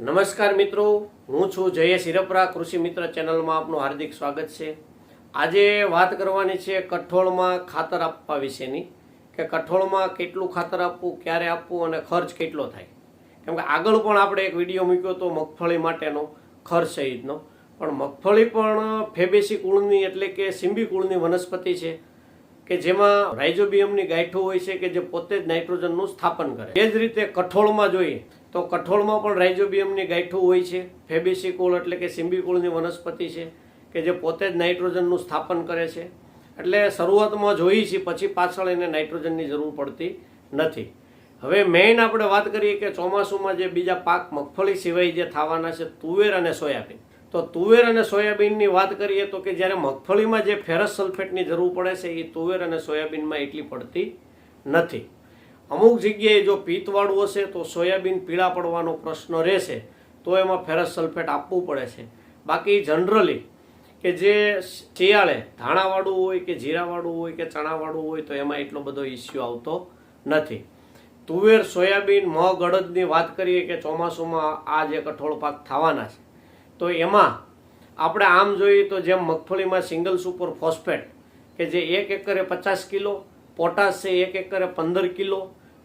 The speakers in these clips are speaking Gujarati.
નમસ્કાર મિત્રો, હું છું જયેશ હિરપરા કૃષિ મિત્ર ચેનલમાં આપનું હાર્દિક સ્વાગત છે. આજે વાત કરવાની છે કઠોળમાં ખાતર આપવા વિશેની, કે કઠોળમાં કેટલું ખાતર આપવું, ક્યારે આપવું અને ખર્ચ કેટલો થાય. કેમ કે આગળ પણ આપણે એક વીડિયો મૂક્યો હતો મગફળી માટેનો ખર્ચ સહિતનો. પણ મગફળી પણ ફેબેસી કુળની એટલે કે સિંબી કુળની વનસ્પતિ છે, કે જેમાં રાઇઝોબિયમની ગાંઠો હોય છે કે જે પોતે જ નાઇટ્રોજનનું સ્થાપન કરે. એ જ રીતે કઠોળમાં જોઈએ તો કઠોળમાં પણ રાઇઝોબિયમની ગાંઠું હોય છે ફેબેસી કુળ એટલે કે સિંબી કુળની વનસ્પતિ છે, કે જે પોતે જ નાઇટ્રોજનનું સ્થાપન કરે છે. એટલે શરૂઆતમાં જોઈએ છીએ પછી પાછળ એને નાઇટ્રોજનની જરૂર પડતી નથી. હવે મેઇન આપણે વાત કરીએ કે ચોમાસુમાં જે બીજા પાક મગફળી સિવાય જે થવાના છે, તુવેર અને સોયાબીન. તો તુવેર અને સોયાબીનની વાત કરીએ તો કે જ્યારે મગફળીમાં જે ફેરસ સલ્ફેટની જરૂર પડે છે, એ તુવેર અને સોયાબીનમાં એટલી પડતી નથી. અમુક જગ્યાએ જો પિત્તવાળું હશે તો સોયાબીન પીળા પડવાનો પ્રશ્ન રહેશે, તો એમાં ફેરસ સલ્ફેટ આપવું પડે છે. બાકી જનરલી કે જે શિયાળે ધાણાવાળું હોય કે જીરાવાળું હોય કે ચણાવાળું હોય તો એમાં એટલો બધો ઇસ્યુ આવતો નથી. તુવેર, સોયાબીન, મગ, અડદની વાત કરીએ કે ચોમાસુમાં આ જે કઠોળ પાક થવાના છે. તો એમાં આપણે આમ જોઈએ તો જેમ મગફળીમાં સિંગલ સુપર ફોસ્ફેટ કે જે એક એકરે પચાસ કિલો, પોટાશ છે એક એકરે પંદર કિલો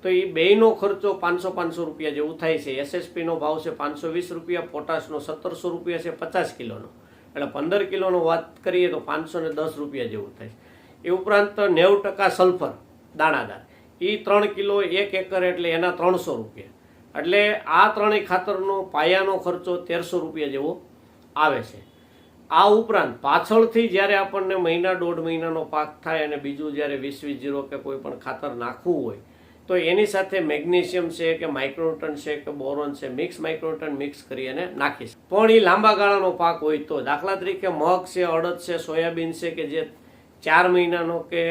તો એ બેયનો ખર્ચો પાંચસો પાંચસો રૂપિયા જેવું થાય છે. એસએસપીનો ભાવ છે પાંચસો વીસ રૂપિયા, પોટાશનો સત્તરસો રૂપિયા છે પચાસ કિલોનો. એટલે પંદર કિલોનો વાત કરીએ તો પાંચસો ને દસ રૂપિયા જેવું થાય છે. એ ઉપરાંત નેવું ટકા સલ્ફર, દાણાદાર. એ ત્રણ કિલો એક એકર એટલે એના ત્રણસો રૂપિયા. એટલે આ ત્રણેય ખાતરનો પાયાનો ખર્ચો તેરસો રૂપિયા જેવો આવે છે. આ ઉપરાંત પાછળથી જ્યારે આપણને મહિના દોઢ મહિનાનો પાક થાય અને બીજું જ્યારે વીસ વીસ જીરો કે કોઈ પણ ખાતર નાખવું હોય તો એની સાથે મેગ્નેશિયમ છે કે માઇક્રોન્યુટન છે કે બોરોન છે, મિક્સ માઇક્રોન્યુટન મિક્સ કરી અને નાખીશ. પણ એ લાંબા ગાળાનો પાક હોય તો. દાખલા તરીકે મગ છે, અડદ છે, સોયાબીન છે કે જે ચાર મહિનાનો કે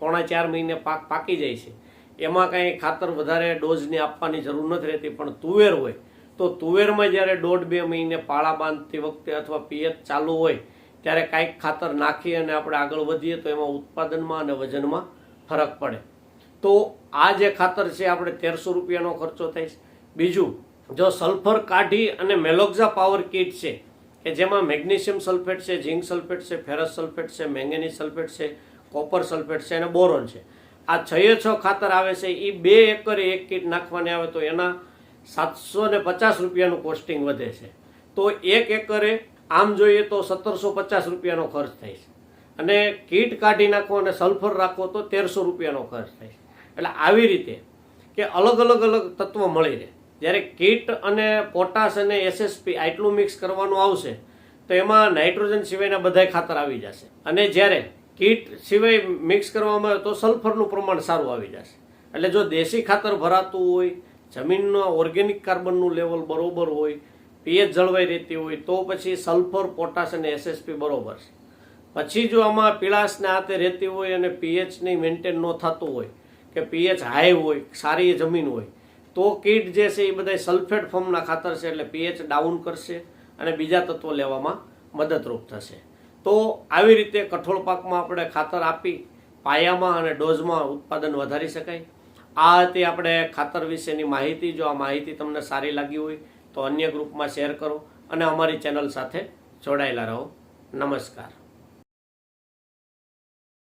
પોણા ચાર મહિને પાક પાકી જાય છે. એમાં કાંઈ ખાતર વધારે ડોઝની આપવાની જરૂર નથી રહેતી, પણ તુવેર હોય. તો તુવેરમાં જ્યારે દોઢ બે મહિને પાળા બાંધતી વખતે અથવા પિયત ચાલુ હોય, ત્યારે કાંઈક ખાતર નાખી અને આપણે આગળ વધીએ તો એમાં ઉત્પાદનમાં અને વજનમાં ફરક પડે. તો આ જે ખાતર છે, આપણે તેરસો રૂપિયાનો ખર્ચો થાય બીજું, જો સલ્ફર કાઢી અને મેલોક્ઝા પાવર કીટ છે, કે જેમાં મેગ્નેશિયમ સલ્ફેટ છે, ઝીંક સલ્ફેટ છે, ફેરસ સલ્ફેટ છે, મેંગેનીઝ સલ્ફેટ છે, કોપર સલ્ફેટ છે અને બોરોન છે. આ છ છ ખાતર આવે છે એ બે એકરે એક કીટ નાખવાની આવે તો એના સાતસો ને પચાસ રૂપિયાનું કોસ્ટિંગ વધે છે. તો એક એકરે, આમ જોઈએ તો સત્તરસો પચાસ રૂપિયાનો ખર્ચ થાય છે. અને કીટ કાઢી નાખો અને સલ્ફર રાખો તો તેરસો રૂપિયાનો ખર્ચ થાય છે. એટલે આવી રીતે કે અલગ અલગ અલગ તત્વો મળી રહે. જ્યારે કીટ અને પોટાશ અને એસએસપી આટલું મિક્સ કરવાનું આવશે, તો એમાં નાઇટ્રોજન સિવાયના બધાય ખાતર આવી જશે. અને જ્યારે કીટ સિવાય મિક્સ કરવામાં આવે તો સલ્ફરનું પ્રમાણ સારું આવી જશે. એટલે જો દેશી ખાતર ભરાતું હોય, જમીનનો ઓર્ગેનિક કાર્બનનું લેવલ બરોબર હોય, પીએચ જળવાઈ રહેતી હોય, તો પછી સલ્ફર, પોટાશ અને એસએસપી બરોબર છે. પછી જો આમાં પીળાશને હાથે રહેતી હોય અને પીએચની મેન્ટેન ન થતું હોય કે પીએચ હાઈ હોય, સારી જમીન હોય, તો કીટ જે છે એ બધા સલ્ફેટ ફોર્મના ખાતર છે એટલે પીએચ ડાઉન કરશે અને બીજા તત્વો લેવામાં મદદરૂપ થશે. તો આવી રીતે કઠોળ પાકમાં આપણે ખાતર આપી, પાયામાં અને ડોઝમાં ઉત્પાદન વધારી શકાય. આ હતી આપણે ખાતર વિશેની માહિતી. જો આ માહિતી તમને સારી લાગી હોય, તો અન્ય ગ્રુપમાં શેર કરો અને અમારી ચેનલ સાથે જોડાયેલા રહો. નમસ્કાર.